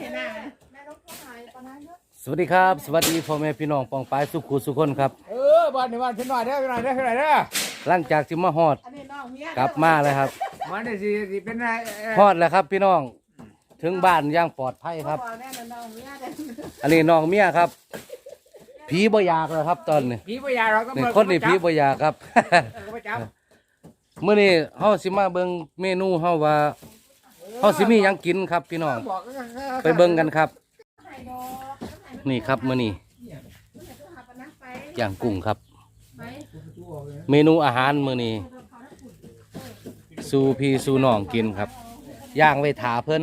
เห็นหน้าสวัสดีครับ สวัสดีพ่อแม่พี่น้องปองปายสุขุสุขคนครับเออบ้านในบ้านขึ้นหน่อยเด้อขึ้นหน่อยเด้อขึ้นหน่อยเด้อหลังจากที่มาฮอดอันนี้น้องเมียกลับมาเลยครับมันนี่สิสิเป็นไงเอ่อฮอดแล้วครับพี่น้องถึงบ้านอย่างปลอดภัยครับอกแน่นอนน้องเมียเด้ออันนี้น้องเมียครับผีบ่อยากแล้วครับตอนนี้ผีพญาเราก็นี่คนนี้ผีบ่อยากครับเออก็มาจับมื้อนี้เฮาสิมาเบิ่งเมนูเฮาว่า เฮาสิมีหยังกินครับพี่น้อง บอกไปเบิ่งกันครับ นี่ครับมื้อนี้ย่างกุ้งครับไปเมนูอาหารมื้อนี้สู่พี่สู่น้องกินครับย่างไว้ถาเพิ่น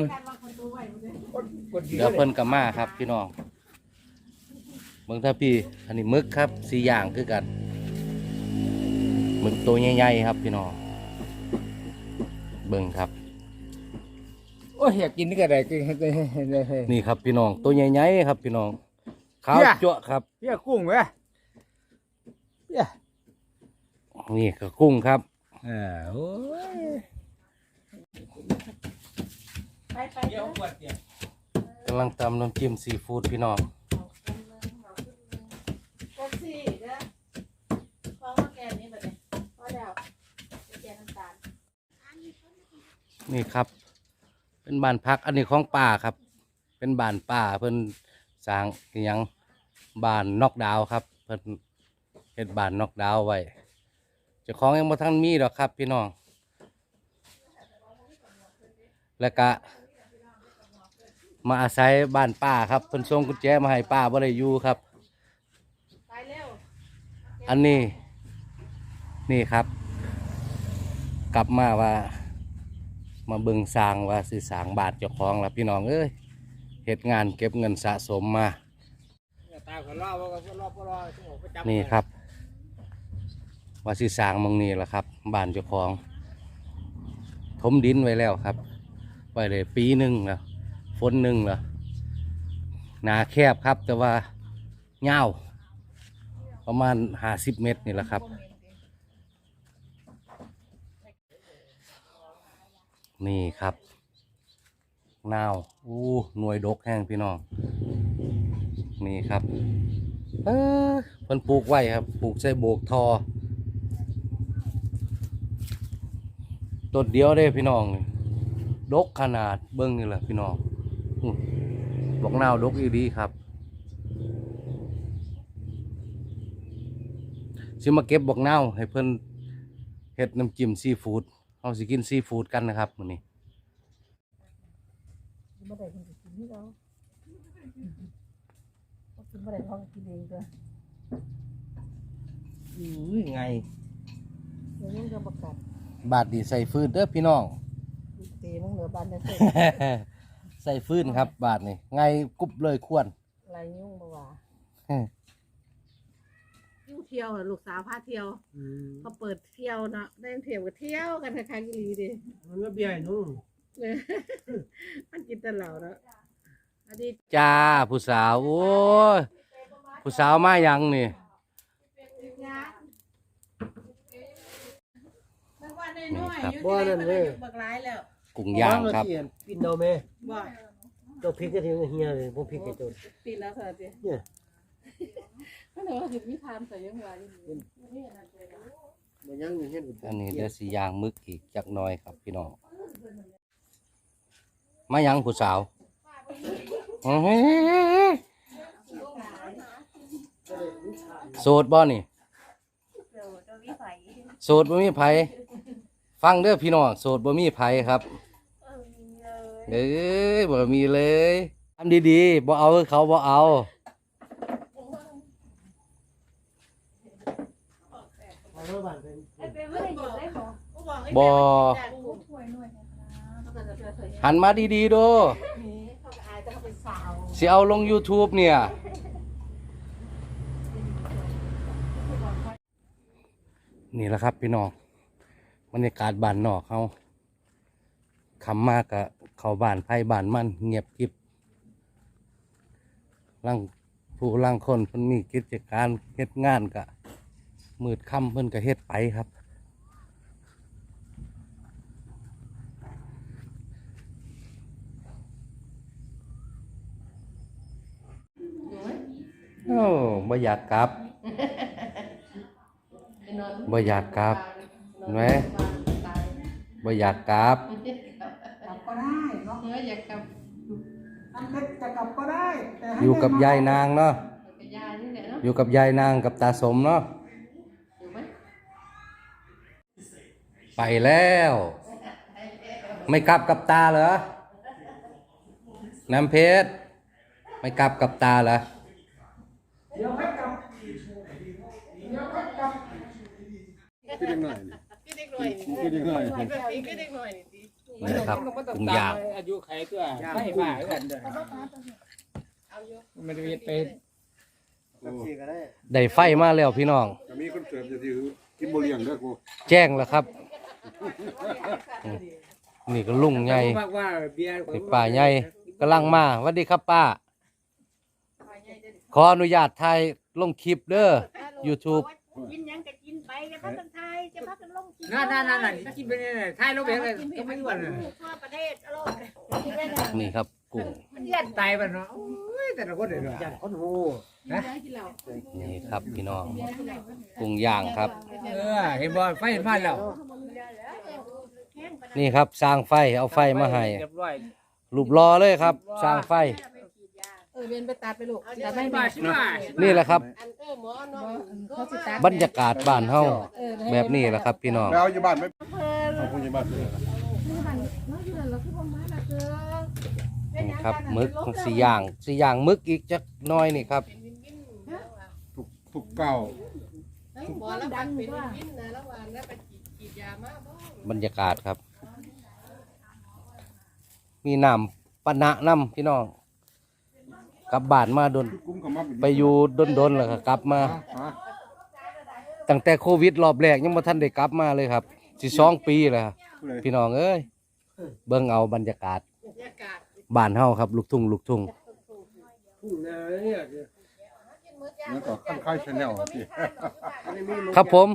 คนดีเดี๋ยวเพิ่นก็มาครับ พี่น้องเบิ่งถ้าพี่อันนี้หมึกครับสีอย่างคือกันหมึกตัวใหญ่ๆครับพี่น้องเบิ่งครับโอ้ยอยากกินนี่ก็ได้กินให้ได้ให้ได้ให้นี่ครับพี่น้อง ตัวใหญ่ๆครับพี่น้องขาวเนี่ยจั่วะครับเพี้ยกุ้งเว้ยเพี้ยนี่ก็กุ้งครับเออโอ้ยไปไปเด้อกำลังตำน้ำจิ้มซีฟู้ดพี่น้องแท็กซี่เด้อพอว่าแกนี่บัดนี้พอแล้วแกน้ำตาลนี่ครับ เป็นบ้านพักอันนี้ของป่าครับ เป็นบ้านป่าเพิ่นสร้างอหยังบ้านนอกดาวครับ เพิ่นเฮ็ดบ้านนอกดาวไว้เจ้าของยังบ่ทันมีดอกครับ พี่น้อง แล้วก็มาอาศัยบ้านป้าครับเพิ่นส่งกุญแจมาให้ป้าบ่ได้อยู่ครับ ไปเร็วอันนี้นี่ครับ กลับมาว่า มาเบิ่งสร้างว่าสิสร้างบาทเจ้าของแล้วพี่น้องเอ้ยเหตุงานเก็บเงินสะสมมาตาเขาเล่าว่าก็รอบรอบต้องออกไปจับนี่ครับ ว่าสิสร้างหมองนี้แหละครับบ้านเจ้าของถมดินไว้แล้วครับ ไว้เลยปีหนึ่งแล้วฝนหนึ่งแล้วหนาแคบครับแต่ว่าเงาวประมาณห้าสิบเมตรนี่แหละครับ นี่ครับนาวอู้หน่วยดกแห้งพี่น้อง นี่ครับเออเพิ่นปลูกไว้ครับ ปลูกใส่โบกทอต้นเดียวเด้พี่น้องดกขนาดเบิ้งนี่แหละพี่น้องบอกนาวดกอีดีครับสิมาเก็บบอกนาวให้เพิ่นเฮ็ดน้ำจิ้มซีฟู้ด เอาสิกินซีฟู้ดกันนะครับมื้อนี้บ่ได้กินกินนี่เราบ่กินบ่ได้ท้องกินเองตัวอุ้ยไงเดี๋ยวยังก็ประกาศบาดดีใส่ฟืนเด้อพี่น้อง เตะมึงเหลือบ้านได้เสร็จใส่ฟืนครับ บาดนี่ไงกุบเลยควรไรยุ่งบ่ว่าอยู่ เที่ยวน่ะลูกสาวพาเที่ยวเขาเปิดเที่ยวเนาะได้เที่ยวก็เที่ยวกันคล้ายๆกีรีดิมันก็เบี้ยนุ่งเนี่ยมันกินแต่เหล้าเนาะอันนี้จ้าผู้สาวโอ้ยผู้สาวมายังนี่งานมันว่าน้อยๆอยู่บ่ที่นั่ไหนนมันเด้ได้ออยู่บักหลายแล้วกุ้งย่างครับ ปินเอาแม่บ่เจ้าพริกก็ถึงเฮียเลยผมพริกให้เจ้าปีแล้วเถอะสิ เนี่ยมันเลยว่าถึงมีทานใส่ยังไงมันยังอยู่เฮียนอันนี้เดี๋ยวสิย่างมึกอีกจักหน่อยครับพี่น้องมายังผู้สาวอื้อหือโสดบ่นี่โสดบ่มีไผฟังเด้อพี่น้องโสดบ่มีไผครับเอ้ยบ่มีเลยทำดีๆบ่เอาเขาบ่เอา เอาเรื่องบ้านเป็นบ่หันมาดีๆโดสิเอาลง YouTube เนี่ย นี่แหละครับพี่น้องบรรยากาศบ้านนอกเขาคำมากกะเขาบ้านไผ่บ้านมันเงียบกริบลังผู้ลังคนเพิ่นมีกิจการเฮ็ดงานกะ มืดค่ำเพิ่นก็เฮ็ดไปครับโอ้บ่อยากกลับบ่อยากกลับเห็นไหมบ่อยากกลับกลับก็ได้เนาะเมื่ออยากกลับอันเล็กจะกลับก็ได้แต่ให้อยู่กับยายนางเนาะกับยายนี่แหละเนาะอยู่กับยายนางกับตาสมเนาะ อยู่ไหม ไปแล้ว ไม่กลับกับตาเหรอ น้ำเพชร ไม่กลับกับตาเหรอ เดี๋ยวให้กลับเดี๋ยวให้กลับคิดยังไงก็เด็กหน่อยคิดยังไงแบบนี้ก็เด็กหน่อยนี่นี่นะครับมันต้องปรุงตย่างอายุไขตัวไม่มากันเด้อเอาอยู่มันจะเป็นสักทีก็ได้ได้ไฟมาแล้วพี่น้องก็มีคนเสิร์ฟจะถือกินบุเรียงเด้อกูแจ้งแล้วครับอืม นี่ก็ลุงใหญ่มากว่าเบียร์นี่ป้าใหญ่กำลังมาสวัสดีครับป้า ขออนุญาตถ่ายลงคลิปเด้อ YouTube กินหยังก็กินไปจะพักกันไทยจะพักกันลงกินนั่นนั่นนั่นนั่นกินไปเนี่ยท้ายรถเบียร์เลยก็ไม่อ้วนเลยทั่วประเทศอร่อยนี่ครับกุ้งมันยันตายไปเนาะโอ้ยแต่ละคนเลยเนาะย่างคนหูนี่ครับพี่น้องกุ้งย่างครับ เออเห็นบอลไฟมาแล้ว นี่ครับสร้างไฟเอาไฟมาให้เรียบร้อยรูปรอเลยครับ สร้างไฟ เออเบนไปตัดไปลูกตัดไม่มามาชิมานี่แหละครับ อันเออหมอเนาะเขาสิตัดบรรยากาศบ้านเฮาแบบนี้แหละครับ พี่น้องแล้วอยู่บ้านไหมเอาคุณอยู่บ้านเลยนี่ครับมึกสีย่างสีย่างมึกอีกจักหน้อยนี่ครับทุกทุกเก้าหมอแล้วกันเป็นวินนะแล้ววันแล้วไปฉีดยามาบ่บรรยากาศครับ มีน้ำปะนะน้ำพี่น้องกลับบ้านมาโดนกุ้มกับมาไปอยู่ดนๆแล้วก็กลับมาฮะตั้งแต่โควิดรอบแรกยังบ่ทันได้กลับมาเลยครับสิสองปีแล้วครับเลยพี่น้องเอ้ยเบิ่งเอาบรรยากาศบรรยากาศบ้านเฮาครับ ลูกทุ่งลูกทุ่งผู้นาเนี่ยแล้วก็ขั้นค่ายชาแนลที่ครับผม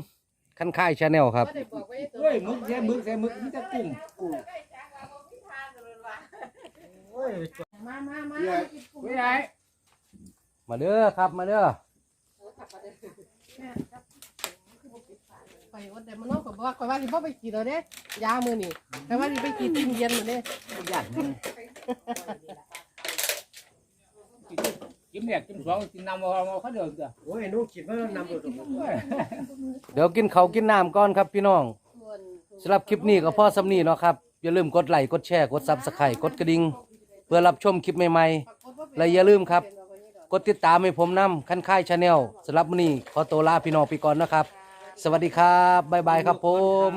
คันค่ายชาแนลครับก็ได้บอกไว้ตัวเฮ้ยมึกแค่มึกแค่มึกมันจะกุ้งโอ้ย มามามาไม่ได้มาเด้อครับมาเด้อไปวันแต่มันน้องก็บอกว่าข่อยว่าสิบ่ไปกินแล้วเด้ยามือนี่แต่ว่าสิไปกินกินเย็นมื้อเด้กินเนี่ยกินสองกินน้ำเอาเขาเดิมจ้ะโอ้ยนู้คิดว่านำเดี๋ยวกินเขากินน้ำก่อนครับพี่น้องสำหรับคลิปนี้ก็พ่อสำนีเนาะครับอย่าลืมกดไลค์กดแชร์กดซับสไครต์กดกระดิ่ง พื่อรับชมคลิปใหม่ๆ และอย่าลืมครับ กดติดตามให้ผมนำคันค่ายชาแนลสำหรับมื้อนี้ขอตัวลาพี่น้องไปก่อนนะครับ สวัสดีครับ บ๊ายบายครับผม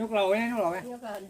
ยกเราไว้ยกเราไว้ เดี๋ยวก่อน